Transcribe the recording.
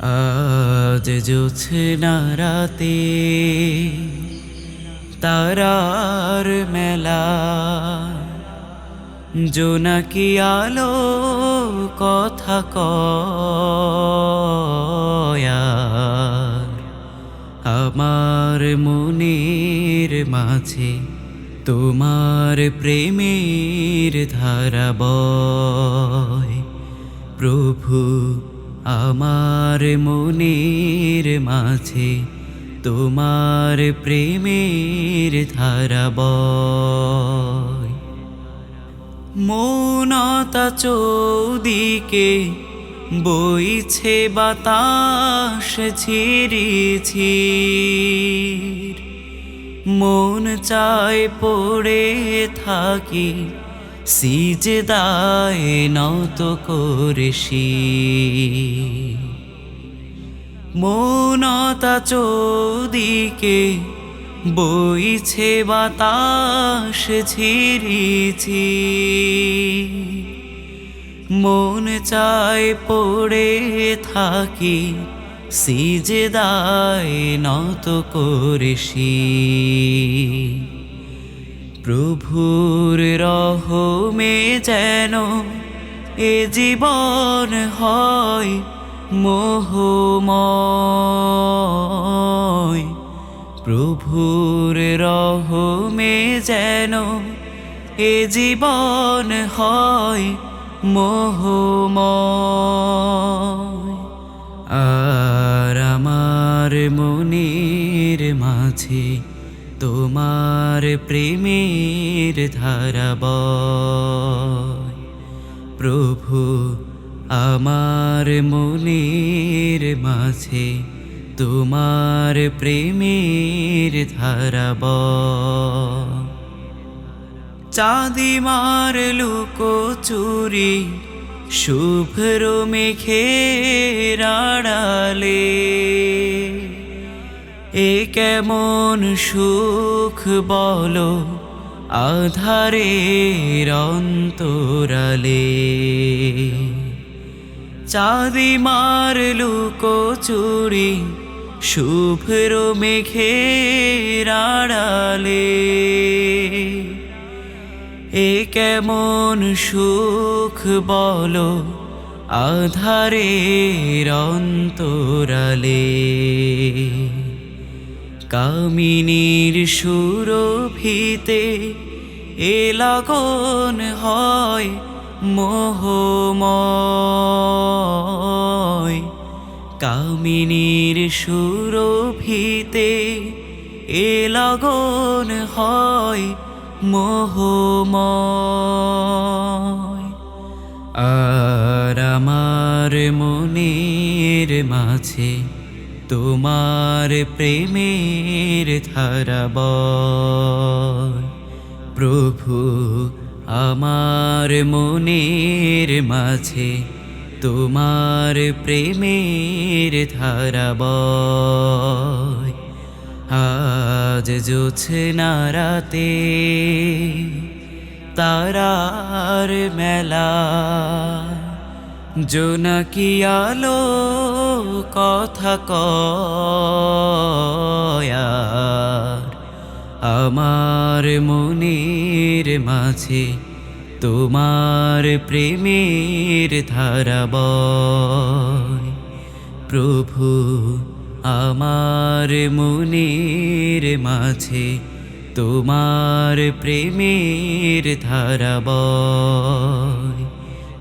আজ জোছনা রাতে তারার মেলা। জোনাকি আলো কথা কয়ার আমার মনের মাঝে তোমার প্রেমের ধারা বয়। প্রভু আমার মনের মাঝে তোমার প্রেমের ধারা বয়। মৌনতা চৌদিকে বইছে বাতাস ঝিরিছি মন চায় পড়ে থাকি সিজদায় নত করেছি। মৌনতা চৌদিকে বইছে বাতাস ঝিরিছি মন চায় পড়ে থাকি, সিজদায় নত করেছি। প্রভুর রহমে যেন এ জীবন হয় মোহময়। প্রভুর রহমে যেন এ জীবন হয় মোহময়। আর আমার মনের মাঝে তোমার প্রেমের ধারা বয়। প্রভু, আমার মনের মাঝে তোমার প্রেমের ধারা বয়। চাঁদিমার লুকো চুরি, শুভ্র মেঘের আড়ালে। এ কেমন সুখ বলো আধারের অন্তরালে। চাঁদি মার লুকো চুরি শুভ্র মেঘের আড়ালে। এ কেমন সুখ বলো আধারের অন্তরালে। কামিনীর সুরভিতে এ লগন হয় মোহময়। কামিনীর সুরভিতে এ লগন হয় মোহময়। আর আমার মনের মাঝে তোমার প্রেমের ধারা বয় প্রভু, আমার মনের মাঝে তোমার প্রেমের ধারা বয় আজ জোছনা রাতে তারার মেলা জোনাকি আলো কথা কয়ার আমার মনের মাঝে তোমার প্রেমের ধারা বয় প্রভু আমার মনের মাঝে তোমার প্রেমের ধারা বয়